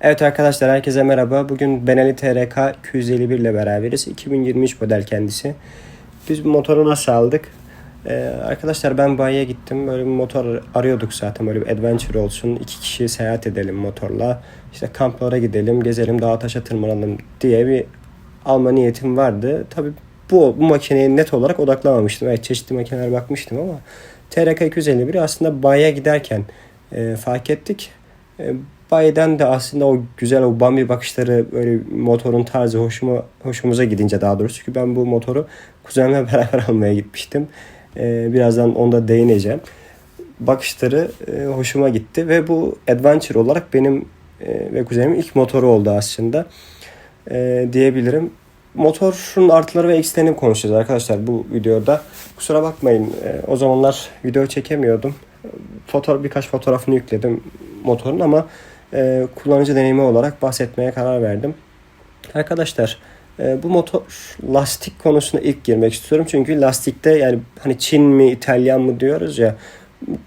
Evet arkadaşlar herkese merhaba. Bugün Benelli TRK 251 ile beraberiz. 2023 model kendisi. Biz bu motoru nasıl aldık? Ee, arkadaşlar ben bayiye gittim. Böyle bir motor arıyorduk zaten. Böyle bir adventure olsun. İki kişi seyahat edelim motorla. İşte kamplara gidelim, gezelim, dağa taşa tırmanalım diye bir alma niyetim vardı. Tabii bu, bu makineye net olarak odaklanmamıştım. Evet çeşitli makineler bakmıştım ama TRK 251 aslında bayiye giderken e, fark ettik. E, bayiden de aslında o güzel o Bambi bakışları böyle motorun tarzı hoşuma hoşumuza gidince daha doğrusu çünkü ben bu motoru kuzenimle beraber almaya gitmiştim. Ee, birazdan onda değineceğim. Bakışları e, hoşuma gitti ve bu adventure olarak benim e, ve kuzenimin ilk motoru oldu aslında e, diyebilirim. Motorun artıları ve eksilerini konuşacağız arkadaşlar bu videoda. Kusura bakmayın e, o zamanlar video çekemiyordum. Foto, birkaç fotoğrafını yükledim motorun ama e, kullanıcı deneyimi olarak bahsetmeye karar verdim. Arkadaşlar e, bu motor lastik konusuna ilk girmek istiyorum. Çünkü lastikte yani hani Çin mi İtalyan mı diyoruz ya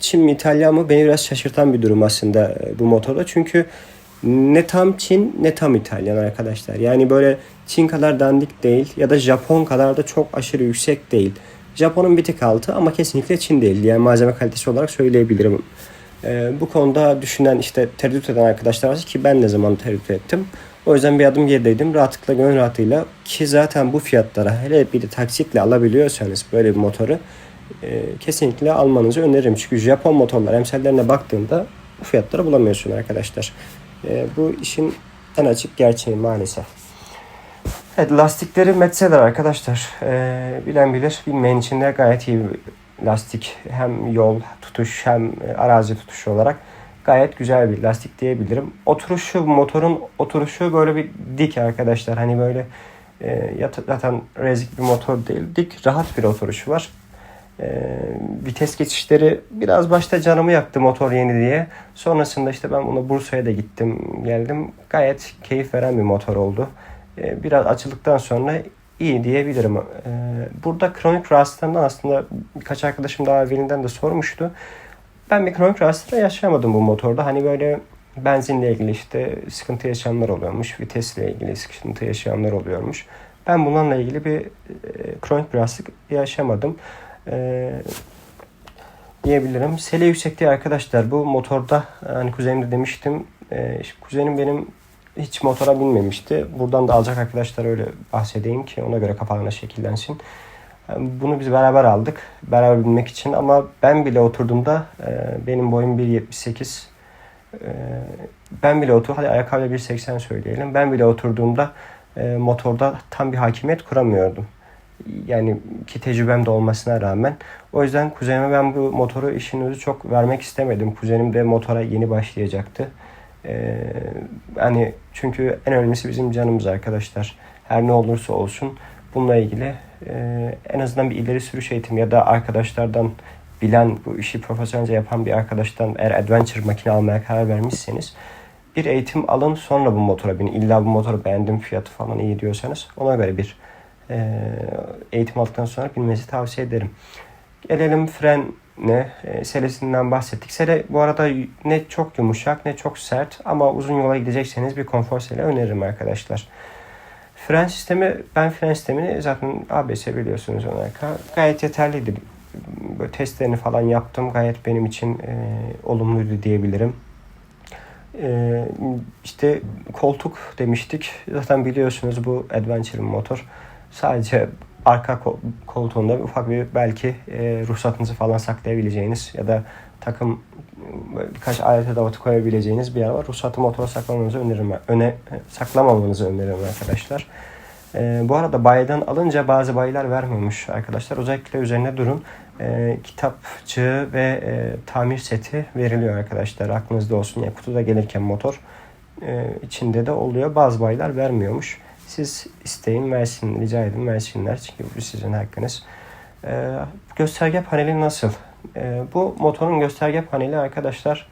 Çin mi İtalyan mı beni biraz şaşırtan bir durum aslında e, bu motorda. Çünkü ne tam Çin ne tam İtalyan arkadaşlar. Yani böyle Çin kadar dandik değil ya da Japon kadar da çok aşırı yüksek değil. Japon'un bir tık altı ama kesinlikle Çin değil. Yani malzeme kalitesi olarak söyleyebilirim. Ee, bu konuda düşünen işte tereddüt eden arkadaşlar var ki ben ne zaman tereddüt ettim. O yüzden bir adım gerideydim. Rahatlıkla gönül rahatıyla ki zaten bu fiyatlara hele bir de taksitle alabiliyorsanız böyle bir motoru e, kesinlikle almanızı öneririm. Çünkü Japon motorlar emsallerine baktığımda bu fiyatları bulamıyorsun arkadaşlar. E, bu işin en açık gerçeği maalesef. Evet lastikleri Metzeler arkadaşlar. E, bilen bilir. Bilmeyen için de gayet iyi lastik. Hem yol tutuş hem e, arazi tutuşu olarak gayet güzel bir lastik diyebilirim. Oturuşu motorun oturuşu böyle bir dik arkadaşlar. Hani böyle e, zaten rezik bir motor değil. Dik rahat bir oturuşu var. E, vites geçişleri biraz başta canımı yaktı motor yeni diye. Sonrasında işte ben bunu Bursa'ya da gittim geldim. Gayet keyif veren bir motor oldu. E, biraz açıldıktan sonra iyi diyebilirim. E, burada kronik rahatsızlarından aslında birkaç arkadaşım daha evvelinden de sormuştu. Ben bir kronik rahatsızlığı yaşamadım bu motorda. Hani böyle benzinle ilgili işte sıkıntı yaşayanlar oluyormuş. Vitesle ilgili sıkıntı yaşayanlar oluyormuş. Ben bunlarla ilgili bir e, kronik bir rahatsızlık yaşamadım. E, diyebilirim. Sele yüksekliği arkadaşlar bu motorda hani kuzenim de demiştim. E, kuzenim benim hiç motora binmemişti. Buradan da alacak arkadaşlar öyle bahsedeyim ki ona göre kafalarına şekillensin. Bunu biz beraber aldık. Beraber binmek için ama ben bile oturduğumda e, benim boyum 1.78 e, ben bile otur hadi ayakkabıyla 1.80 söyleyelim. Ben bile oturduğumda e, motorda tam bir hakimiyet kuramıyordum. Yani ki tecrübem de olmasına rağmen. O yüzden kuzenime ben bu motoru işinizi çok vermek istemedim. Kuzenim de motora yeni başlayacaktı. Ee, hani çünkü en önemlisi bizim canımız arkadaşlar. Her ne olursa olsun bununla ilgili e, en azından bir ileri sürüş eğitimi ya da arkadaşlardan bilen bu işi profesyonelce yapan bir arkadaştan eğer adventure makine almaya karar vermişseniz bir eğitim alın sonra bu motora binin. İlla bu motoru beğendim fiyatı falan iyi diyorsanız ona göre bir e, eğitim aldıktan sonra binmenizi tavsiye ederim. Gelelim frenle. E, selesinden bahsettik. Sele bu arada ne çok yumuşak ne çok sert ama uzun yola gidecekseniz bir konfor sele öneririm arkadaşlar. Fren sistemi, ben fren sistemini zaten ABS biliyorsunuz ona gayet yeterliydi. Böyle testlerini falan yaptım. Gayet benim için e, olumluydu diyebilirim. E, işte koltuk demiştik. Zaten biliyorsunuz bu Adventure motor. Sadece arka koltuğunda ufak bir belki e, ruhsatınızı falan saklayabileceğiniz ya da takım birkaç alet edevatı koyabileceğiniz bir yer var. Ruhsatı motora saklamanızı öneririm. Öne, saklamamanızı öneririm arkadaşlar. E, bu arada bayiden alınca bazı bayiler vermiyormuş arkadaşlar. Özellikle üzerine durun. E, kitapçı ve e, tamir seti veriliyor arkadaşlar. Aklınızda olsun. Yani kutuda gelirken motor e, içinde de oluyor. Bazı bayiler vermiyormuş. Siz isteyin versin, rica edin versinler. Çünkü bu sizin hakkınız. E, gösterge paneli nasıl? E, bu motorun gösterge paneli arkadaşlar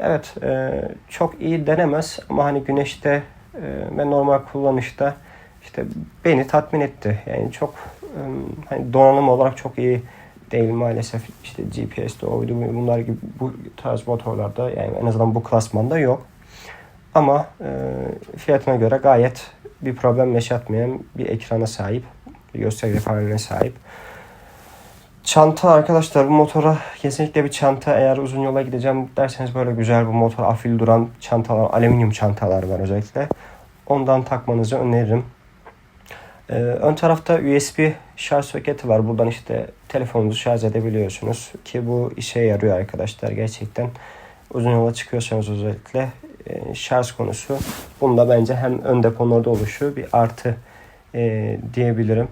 evet e, çok iyi denemez ama hani güneşte e, ve normal kullanışta işte beni tatmin etti. Yani çok e, hani donanım olarak çok iyi değil maalesef. İşte GPS'de oydu bunlar gibi bu tarz motorlarda yani en azından bu klasmanda yok. Ama e, fiyatına göre gayet bir problem yaşatmayan bir ekrana sahip. Bir gösterge paneline sahip. Çanta arkadaşlar bu motora kesinlikle bir çanta eğer uzun yola gideceğim derseniz böyle güzel bu motor afil duran çantalar, alüminyum çantalar var özellikle. Ondan takmanızı öneririm. Ee, ön tarafta USB şarj soketi var. Buradan işte telefonunuzu şarj edebiliyorsunuz. Ki bu işe yarıyor arkadaşlar gerçekten. Uzun yola çıkıyorsanız özellikle e, şarj konusu. Bunda bence hem ön depolarda oluşu bir artı e, diyebilirim.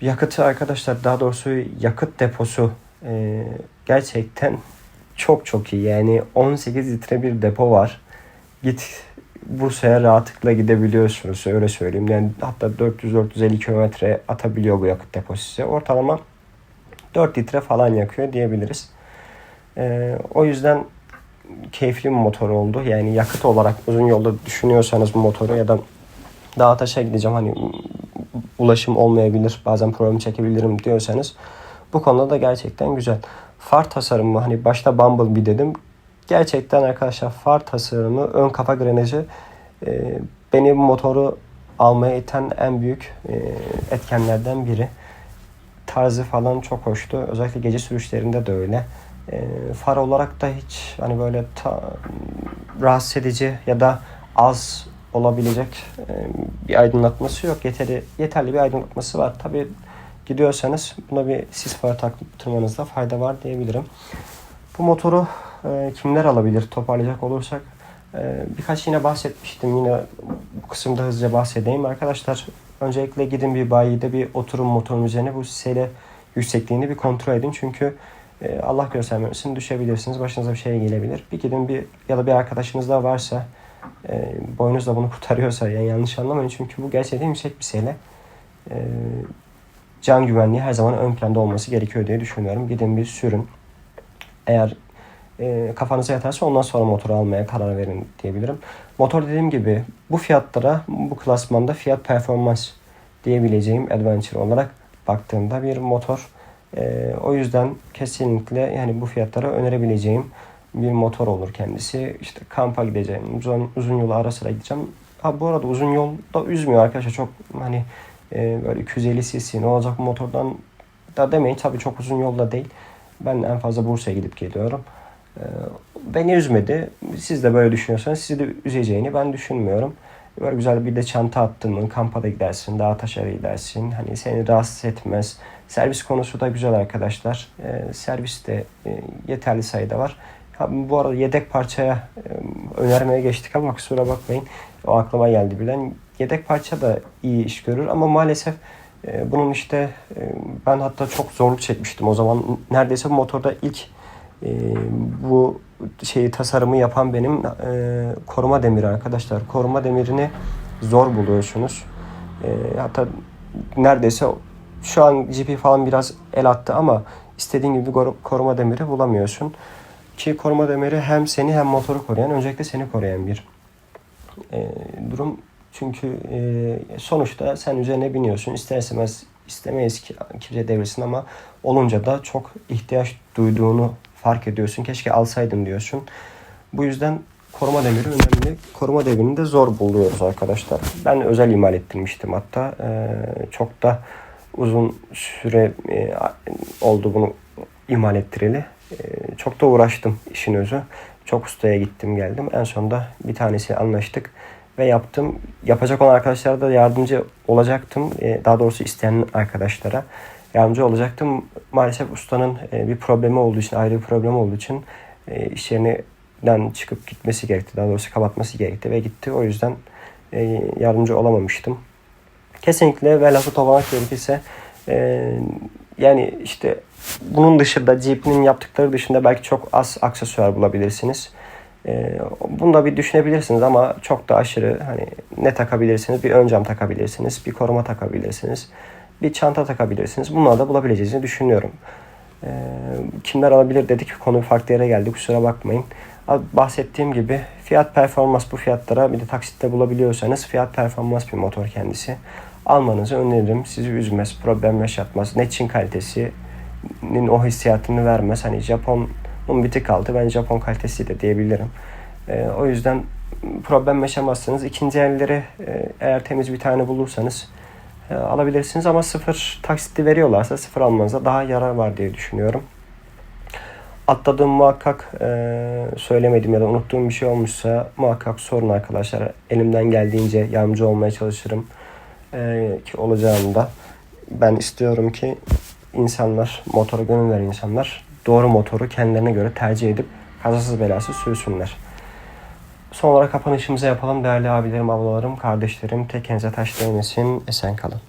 Yakıtı arkadaşlar daha doğrusu yakıt deposu e, gerçekten çok çok iyi. Yani 18 litre bir depo var. Git Bursa'ya rahatlıkla gidebiliyorsunuz öyle söyleyeyim. Yani hatta 400-450 kilometre atabiliyor bu yakıt deposu size. Ortalama 4 litre falan yakıyor diyebiliriz. Ee, o yüzden keyifli bir motor oldu. Yani yakıt olarak uzun yolda düşünüyorsanız bu motoru ya da dağa taşa gideceğim hani ulaşım olmayabilir bazen problem çekebilirim diyorsanız bu konuda da gerçekten güzel. Far tasarımı hani başta Bumblebee dedim. Gerçekten arkadaşlar far tasarımı ön kafa grenajı e, beni bu motoru almaya iten en büyük e, etkenlerden biri. Tarzı falan çok hoştu. Özellikle gece sürüşlerinde de öyle. E, far olarak da hiç hani böyle ta, rahatsız edici ya da az olabilecek e, bir aydınlatması yok. Yeterli, yeterli bir aydınlatması var. Tabi gidiyorsanız buna bir sis farı taktırmanızda fayda var diyebilirim. Bu motoru e, kimler alabilir toparlayacak olursak e, birkaç yine bahsetmiştim. Yine bu kısımda hızlıca bahsedeyim. Arkadaşlar öncelikle gidin bir bayide bir oturum motorun üzerine bu sele yüksekliğini bir kontrol edin. Çünkü e, Allah göstermesin düşebilirsiniz. Başınıza bir şey gelebilir. Bir gidin bir ya da bir arkadaşınız da varsa e, boynuz da bunu kurtarıyorsa yani yanlış anlamayın. Çünkü bu gerçekten yüksek bir sele. E, can güvenliği her zaman ön planda olması gerekiyor diye düşünüyorum. Gidin bir sürün. Eğer e, kafanıza yatarsa ondan sonra motoru almaya karar verin diyebilirim. Motor dediğim gibi bu fiyatlara bu klasmanda fiyat performans diyebileceğim adventure olarak baktığımda bir motor. E, o yüzden kesinlikle yani bu fiyatlara önerebileceğim bir motor olur kendisi. İşte kampa gideceğim, uzun, uzun yolu ara sıra gideceğim. Ha bu arada uzun yolda üzmüyor arkadaşlar çok hani e, böyle 250 cc ne olacak bu motordan da demeyin tabii çok uzun yolda değil. Ben en fazla Bursa'ya gidip geliyorum. E, beni üzmedi. Siz de böyle düşünüyorsanız sizi de üzeceğini ben düşünmüyorum. Böyle güzel bir de çanta attın mı kampa da gidersin, dağa taşa gidersin. Hani seni rahatsız etmez. Servis konusu da güzel arkadaşlar. E, servis de e, yeterli sayıda var. Ha, bu arada yedek parçaya e, önermeye geçtik ama kusura bakmayın. O aklıma geldi bilen. Yedek parça da iyi iş görür ama maalesef e, bunun işte e, ben hatta çok zorluk çekmiştim o zaman. Neredeyse motorda ilk e, bu şeyi tasarımı yapan benim e, koruma demiri arkadaşlar. Koruma demirini zor buluyorsunuz. E, hatta neredeyse şu an GP falan biraz el attı ama istediğin gibi koruma demiri bulamıyorsun. Ki koruma demiri hem seni hem motoru koruyan, öncelikle seni koruyan bir e, durum. Çünkü e, sonuçta sen üzerine biniyorsun. İster istemez istemeyiz ki kimse devrilsin ama olunca da çok ihtiyaç duyduğunu fark ediyorsun. Keşke alsaydım diyorsun. Bu yüzden koruma demiri önemli. Koruma demirini de zor buluyoruz arkadaşlar. Ben özel imal ettirmiştim hatta. E, çok da uzun süre e, oldu bunu imal ettireli. Ee, çok da uğraştım işin özü. Çok ustaya gittim geldim. En sonunda bir tanesi anlaştık ve yaptım. Yapacak olan arkadaşlara da yardımcı olacaktım. Ee, daha doğrusu isteyen arkadaşlara yardımcı olacaktım. Maalesef ustanın e, bir problemi olduğu için, ayrı bir problemi olduğu için e, iş yerinden çıkıp gitmesi gerekti. Daha doğrusu kapatması gerekti ve gitti. O yüzden e, yardımcı olamamıştım. Kesinlikle velhasıl toplamak gerekirse yani işte bunun dışında GP'nin yaptıkları dışında belki çok az aksesuar bulabilirsiniz. Ee, bunu da bir düşünebilirsiniz ama çok da aşırı hani ne takabilirsiniz? Bir ön cam takabilirsiniz, bir koruma takabilirsiniz, bir çanta takabilirsiniz. Bunları da bulabileceğinizi düşünüyorum. Ee, kimler alabilir dedik konu farklı yere geldi kusura bakmayın. Bahsettiğim gibi fiyat performans bu fiyatlara bir de taksitte bulabiliyorsanız fiyat performans bir motor kendisi. Almanızı öneririm. Sizi üzmez, problem yaşatmaz. Netçin kalitesi o hissiyatını vermez. Hani Japon'un bir tık altı ben Japon kalitesi de diyebilirim. E, o yüzden problem yaşamazsınız. İkinci elleri e, eğer temiz bir tane bulursanız e, alabilirsiniz ama sıfır taksitli veriyorlarsa sıfır almanıza daha yarar var diye düşünüyorum. Atladığım muhakkak e, söylemedim ya da unuttuğum bir şey olmuşsa muhakkak sorun arkadaşlar. Elimden geldiğince yardımcı olmaya çalışırım. E, ki olacağını da ben istiyorum ki insanlar, motora gönül veren insanlar doğru motoru kendilerine göre tercih edip kazasız belasız sürsünler. Son olarak kapanışımızı yapalım değerli abilerim, ablalarım, kardeşlerim. Tekenize taş değmesin. Esen kalın.